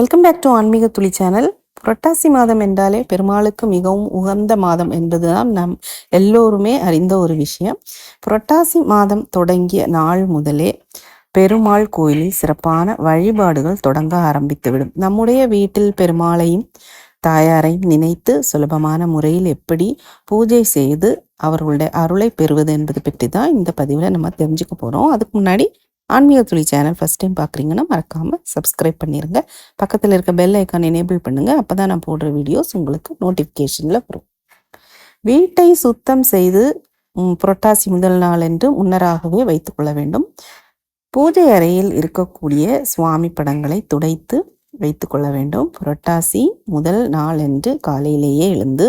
Welcome back to ஆன்மீக துளி channel புரட்டாசி மாதம் என்றாலே பெருமாளுக்கு மிகவும் உகந்த மாதம் என்பதுதான் நம் எல்லோருமே அறிந்த ஒரு விஷயம். புரட்டாசி மாதம் தொடங்கிய நாள் முதலே பெருமாள் கோயிலில் சிறப்பான வழிபாடுகள் தொடங்க ஆரம்பித்துவிடும். நம்முடைய வீட்டில் பெருமாளையும் தாயாரை நினைத்து சுலபமான முறையில் எப்படி பூஜை செய்து அவர்களுடைய அருளை பெறுவது என்பது பற்றி தான் இந்த பதிவில் நம்ம தெரிஞ்சுக்க போகிறோம் அதுக்கு முன்னாடி ஆன்மீக துளி சேனல் ஃபஸ்ட் டைம் பார்க்குறீங்கன்னா மறக்காமல் சப்ஸ்கிரைப் பண்ணிடுங்க பக்கத்தில் இருக்க பெல் ஐக்கான் எனேபிள் பண்ணுங்கள் அப்போ தான் நான் போடுற வீடியோஸ் உங்களுக்கு நோட்டிஃபிகேஷனில் வரும். வீட்டை சுத்தம் செய்து புரட்டாசி முதல் நாள் என்று முன்னராகவே வைத்துக்கொள்ள வேண்டும். பூஜை அறையில் இருக்கக்கூடிய சுவாமி படங்களை துடைத்து வைத்து கொள்ள வேண்டும். புரட்டாசி முதல் நாள் என்று காலையிலேயே எழுந்து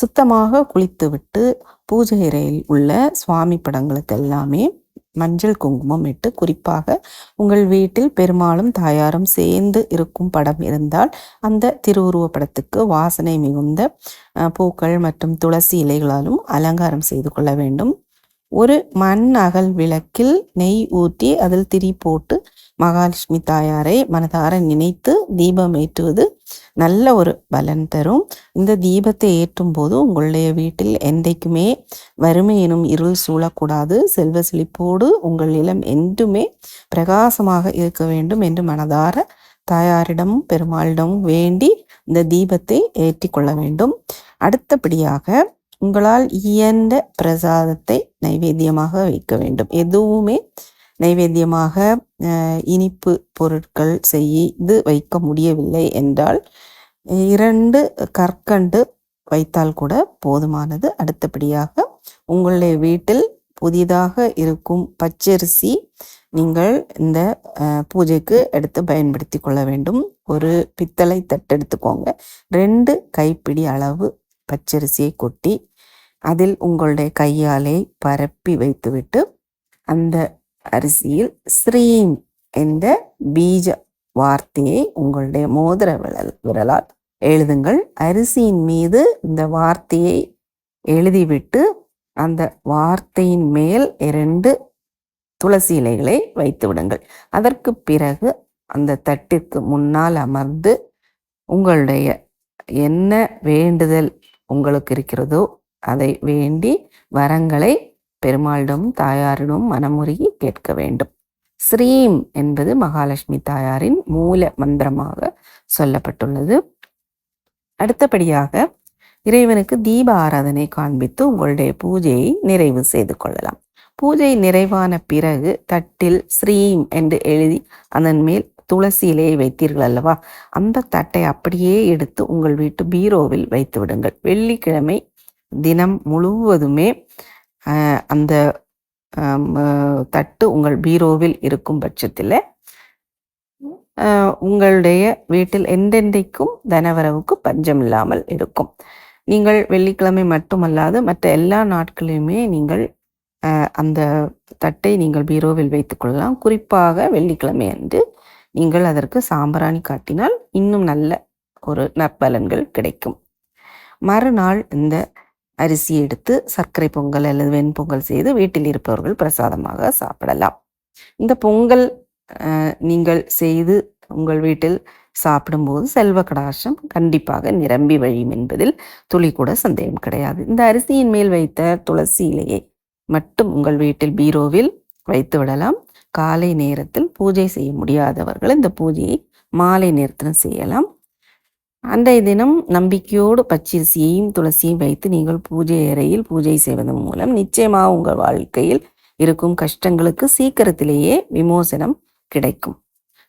சுத்தமாக குளித்துவிட்டு பூஜை அறையில் உள்ள சுவாமி படங்களுக்கு எல்லாமே மஞ்சள் குங்குமம் இட்டு குறிப்பாக உங்கள் வீட்டில் பெருமாளும் தாயாரும் சேர்ந்து இருக்கும் படம் இருந்தால் அந்த திருவுருவ படத்துக்கு வாசனை மிகுந்த பூக்கள் மற்றும் துளசி இலைகளாலும் அலங்காரம் செய்து கொள்ள வேண்டும். ஒரு மண் அகல் விளக்கில் நெய் ஊற்றி அதில் திரி போட்டு மகாலட்சுமி தாயாரை மனதார நினைத்து தீபம் ஏற்றுவது நல்ல ஒரு பலன் தரும். இந்த தீபத்தை ஏற்றும் போது உங்களுடைய வீட்டில் என்றைக்குமே வறுமை எனும் இருள் சூழக்கூடாது. செல்வ செழிப்போடு உங்கள் இளம் என்றுமே பிரகாசமாக இருக்க வேண்டும் என்று மனதார தாயாரிடமும் பெருமாளிடமும் வேண்டி இந்த தீபத்தை ஏற்றி கொள்ள வேண்டும். அடுத்தபடியாக உங்களால் இயன்ற பிரசாதத்தை நைவேத்தியமாக வைக்க வேண்டும். எதுவுமே நைவேத்தியமாக இனிப்பு பொருட்கள் செய்து வைக்க முடியவில்லை என்றால் இரண்டு கற்கண்டு வைத்தால் கூட போதுமானது. அடுத்தபடியாக உங்களுடைய வீட்டில் புதிதாக இருக்கும் பச்சரிசி நீங்கள் இந்த பூஜைக்கு எடுத்து பயன்படுத்தி கொள்ள வேண்டும். ஒரு பித்தளை தட்டு எடுத்துக்கோங்க ரெண்டு கைப்பிடி அளவு பச்சரிசியை கொட்டி அதில் உங்களுடைய கையாலே பரப்பி வைத்துவிட்டு அந்த அரிசியில் ஸ்ரீம் என்ற பீஜ வார்த்தையை உங்களுடைய மோதிர விரல் விரலால் எழுதுங்கள். அரிசியின் மீது இந்த வார்த்தையை எழுதிவிட்டு அந்த வார்த்தையின் மேல் இரண்டு துளசி இலைகளை வைத்து விடுங்கள். அதற்கு பிறகு அந்த தட்டிற்கு முன்னால் அமர்ந்து உங்களுடைய என்ன வேண்டுதல் உங்களுக்கு இருக்கிறதோ அதை வேண்டி வரங்களை பெருமாளிடம் தாயாரிடம் மனமுருகி கேட்க வேண்டும். ஸ்ரீம் என்பது மகாலட்சுமி தாயாரின் மூல மந்திரமாக சொல்லப்பட்டுள்ளது. அடுத்தபடியாக இறைவனுக்கு தீப ஆராதனை காண்பித்து உங்களுடைய பூஜையை நிறைவு செய்து கொள்ளலாம். பூஜை நிறைவான பிறகு தட்டில் ஸ்ரீம் என்று எழுதி அதன் மேல் துளசி இலையை வைத்தீர்கள் அல்லவா? அந்த தட்டை அப்படியே எடுத்து உங்கள் வீட்டு பீரோவில் வைத்து விடுங்கள். வெள்ளிக்கிழமை தினம் முழுவதுமே அந்த தட்டு உங்கள் பீரோவில் இருக்கும் பட்சத்தில் உங்களுடைய வீட்டில் எந்தெந்தைக்கும் தனவரவுக்கு பஞ்சம் இல்லாமல் இருக்கும். நீங்கள் வெள்ளிக்கிழமை மட்டுமல்லாது மற்ற எல்லா நாட்களையுமே நீங்கள் அந்த தட்டை நீங்கள் பீரோவில் வைத்துக்கொள்ளலாம் குறிப்பாக வெள்ளிக்கிழமை அன்று நீங்கள் அதற்கு சாம்பிராணி காட்டினால் இன்னும் நல்ல ஒரு நற்பலன்கள் கிடைக்கும். மறுநாள் இந்த அரிசி எடுத்து சர்க்கரை பொங்கல் அல்லது வெண்பொங்கல் செய்து வீட்டில் இருப்பவர்கள் பிரசாதமாக சாப்பிடலாம். இந்த பொங்கல் நீங்கள் செய்து உங்கள் வீட்டில் சாப்பிடும்போது செல்வ கடாசம் கண்டிப்பாக நிரம்பி வழியும் என்பதில் துளி கூட சந்தேகம் கிடையாது. இந்த அரிசியின் மேல் வைத்த துளசி இலையை மட்டும் உங்கள் வீட்டில் பீரோவில் வைத்து விடலாம். காலை நேரத்தில் பூஜை செய்ய முடியாதவர்கள் இந்த பூஜையை மாலை நேரத்தில் செய்யலாம். அன்றைய தினம் நம்பிக்கையோடு பச்சரிசியையும் துளசியையும் வைத்து நீங்கள் பூஜை அறையில் பூஜை செய்வதன் மூலம் நிச்சயமாக உங்கள் வாழ்க்கையில் இருக்கும் கஷ்டங்களுக்கு சீக்கிரத்திலேயே விமோசனம் கிடைக்கும்.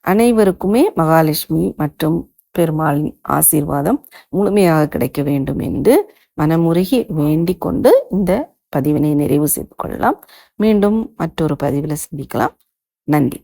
அனைவருக்குமே மகாலட்சுமி மற்றும் பெருமாளின் ஆசீர்வாதம் முழுமையாக கிடைக்க வேண்டும் என்று மனமுருகி வேண்டிக் கொண்டு இந்த பதிவினை நிறைவு செய்து கொள்ளலாம். மீண்டும் மற்றொரு பதிவில் சந்திக்கலாம். நன்றி.